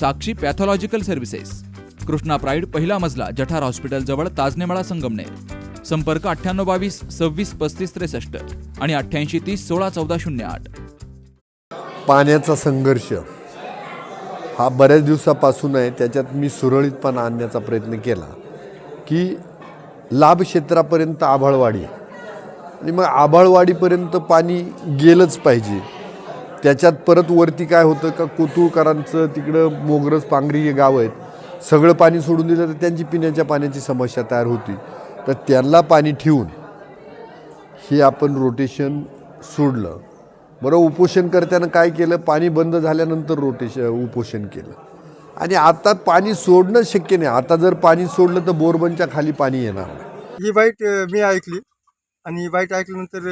Sakshi pathological services Krishna Pride पहिला मजला जठार हॉस्पिटलजवळ ताजनेमाळा संगमनेर. संपर्क अठ्ठ्याण्णव बावीस सव्वीस पस्तीस त्रेसष्ट आणि अठ्ठ्याऐंशी तीस सोळा चौदा शून्य आठ. पाण्याचा संघर्ष हा बऱ्याच दिवसापासून आहे. त्याच्यात मी सुरळीतपणा आणण्याचा प्रयत्न केला की लाभ क्षेत्रापर्यंत आभाळवाडी. आणि मग आभाळवाडीपर्यंत पाणी गेलंच पाहिजे. त्याच्यात परत वरती काय होतं का कोतुळकरांचं तिकडं मोगरज पांगरी हे गाव आहेत सगळं पाणी सोडून दिलं तर त्यांची पिण्याच्या पाण्याची समस्या तयार होती. तर त्यांना पाणी ठेवून हे आपण रोटेशन सोडलं. बरं उपोषणकर्त्यानं काय केलं? पाणी बंद झाल्यानंतर रोटेशन उपोषण केलं. आणि आता पाणी सोडणं शक्य नाही. आता जर पाणी सोडलं तर बोरबनच्या खाली पाणी येणार नाही. ही वाईट मी ऐकली. आणि वाईट ऐकल्यानंतर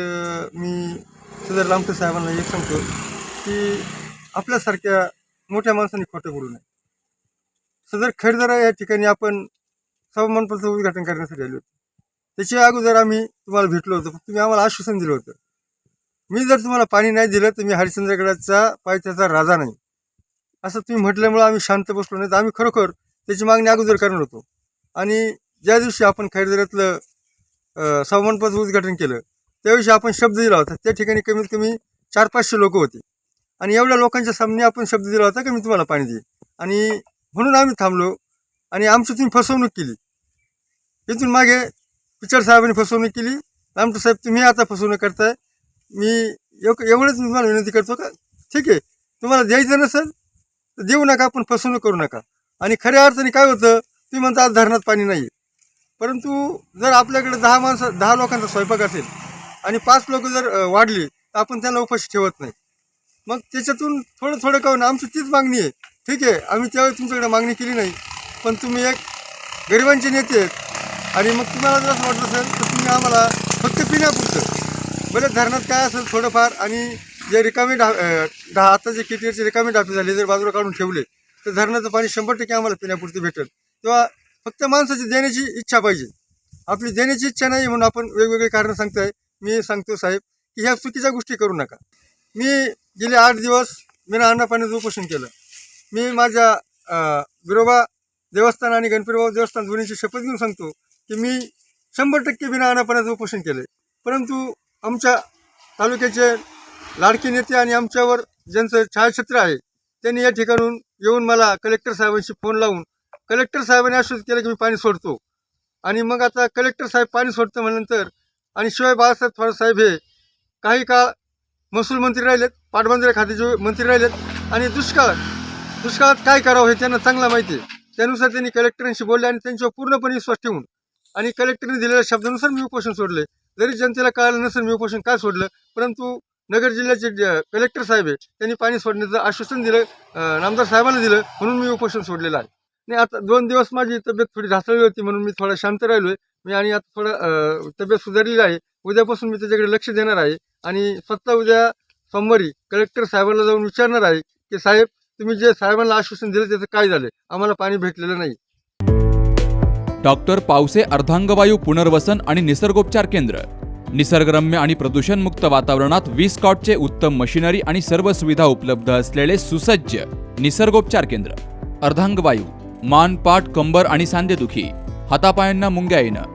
मी सदर लांबटे साहेबांना एक सांगतो. की आपल्यासारख्या मोठ्या माणसांनी खोटं बोलू नये. सदर खेडदरा या ठिकाणी आपण सभामंडपाचं उद्घाटन करण्यासाठी आलो होतो. त्याच्या अगोदर आम्ही तुम्हाला भेटलो होतो. तुम्ही आम्हाला आश्वासन दिलं होतं. मी जर तुम्हाला पाणी नाही दिलं तर मी हरिश्चंद्रगडाचा पायथ्याचा राजा नाही. असं तुम्ही म्हटल्यामुळं आम्ही शांत बसलो नाही. तर आम्ही खरोखर त्याची मागणी अगोदर करणार होतो. आणि ज्या दिवशी आपण खैरदऱ्यातलं सभामंडपाचं उद्घाटन केलं त्या दिवशी आपण शब्द दिला होता. त्या ठिकाणी कमीत कमी चार पाचशे लोक होते. आणि एवढ्या लोकांच्या सामने आपण शब्द दिला होता की मी तुम्हाला पाणी देईन. आणि म्हणून आम्ही थांबलो आणि आमची तुम्ही फसवणूक केली. इथून मागे पिचर साहेबांनी फसवणूक केली. रामटू साहेब तुम्ही आता फसवणूक करताय. मी एव एवढंच तुम्हाला विनंती करतो का? ठीक आहे. तुम्हाला द्यायचं नसेल तर देऊ नका आपण फसवणूक करू नका. आणि खऱ्या अर्थाने काय होतं तुम्ही म्हणता आज धरणात पाणी नाही आहे परंतु जर आपल्याकडे दहा माणसं दहा लोकांचा स्वयंपाक असेल आणि पाच लोक जर वाढली तर आपण त्यांना उपाशी ठेवत नाही. मग त्याच्यातून थोडं थोडं काहून आमची तीच मागणी आहे. ठीक आहे आम्ही त्यावेळी तुमच्याकडे मागणी केली नाही. पण तुम्ही एक गरिबांचे नेते आहेत. आणि मग तुम्हाला जर असं वाटत असेल तर तुम्ही आम्हाला फक्त पिण्यापुरतं. बरं धरणात काय असेल थोडंफार आणि जे रिकामी डा दहा आता जे केटीआरचे रिकामी डाफे झाले जर बाजूला काढून ठेवले तर धरणाचं पाणी शंभर टक्के आम्हाला पिण्यापुरतं भेटेल. तेव्हा फक्त माणसाची देण्याची इच्छा पाहिजे. आपली देण्याची इच्छा नाही म्हणून आपण वेगवेगळे कारणं सांगताय. मी सांगतो साहेब की ह्या चुकीच्या गोष्टी करू नका. मी गेले आठ दिवस बिना अन्नपाण्याचं उपोषण केलं. मी माझ्या विरोबा देवस्थान आणि गणपतीबाबा देवस्थान दोन्हीची शपथ घेऊन सांगतो की मी शंभर टक्के बिना अन्नपाण्याचं उपोषण केलं परंतु आमच्या तालुक्याचे लाडके नेते आणि आमच्यावर ज्यांचं छायाचित्र आहे त्यांनी या ठिकाणून येऊन मला कलेक्टर साहेबांशी फोन लावून कलेक्टर साहेबांनी आश्वासित केलं की मी पाणी सोडतो. आणि मग आता कलेक्टर साहेब पाणी सोडतं म्हणल्यानंतर आणि शिवाय बाळासाहेब थोरात साहेब हे काही काळ महसूल मंत्री राहिलेत पाटबंधारे खात्याचे मंत्री राहिलेत आणि दुष्काळ. दुष्काळात काय करावं हे त्यांना चांगला माहिती आहे. त्यानुसार त्यांनी कलेक्टरांशी बोलले आणि त्यांच्यावर पूर्णपणे विश्वास ठेवून आणि कलेक्टरने दिलेल्या शब्दानुसार मी उपोषण सोडले. जरी जनतेला कळालं नसेल मी उपोषण काय सोडलं परंतु नगर जिल्ह्याचे कलेक्टर साहेब आहे त्यांनी पाणी सोडण्याचं आश्वासन दिलं नामदार साहेबांना दिलं म्हणून मी उपोषण सोडलेलं आहे. नाही आता दोन दिवस माझी तब्येत थोडी ढासळली होती म्हणून मी थोडा शांत राहिलो आहे मी आणि आता थोडं तब्येत सुधारलेली आहे. उद्यापासून मी त्याच्याकडे लक्ष देणार आहे. आणि स्वतः उद्या सोमवारी कलेक्टर साहेबांना जाऊन विचारणार आहे की साहेब तुम्ही जे साहेबांना आश्वासन दिलं त्याचं काय झालं? आम्हाला पाणी भेटलेलं नाही. डॉक्टर पावसे अर्धांगवायू पुनर्वसन आणि निसर्गोपचार केंद्र. निसर्गरम्य आणि प्रदूषणमुक्त वातावरणात वीस कॉटचे उत्तम मशिनरी आणि सर्व सुविधा उपलब्ध असलेले सुसज्ज निसर्गोपचार केंद्र. अर्धांगवायू मान पाठ कंबर आणि सांधेदुखी हातापायांना मुंग्या येणं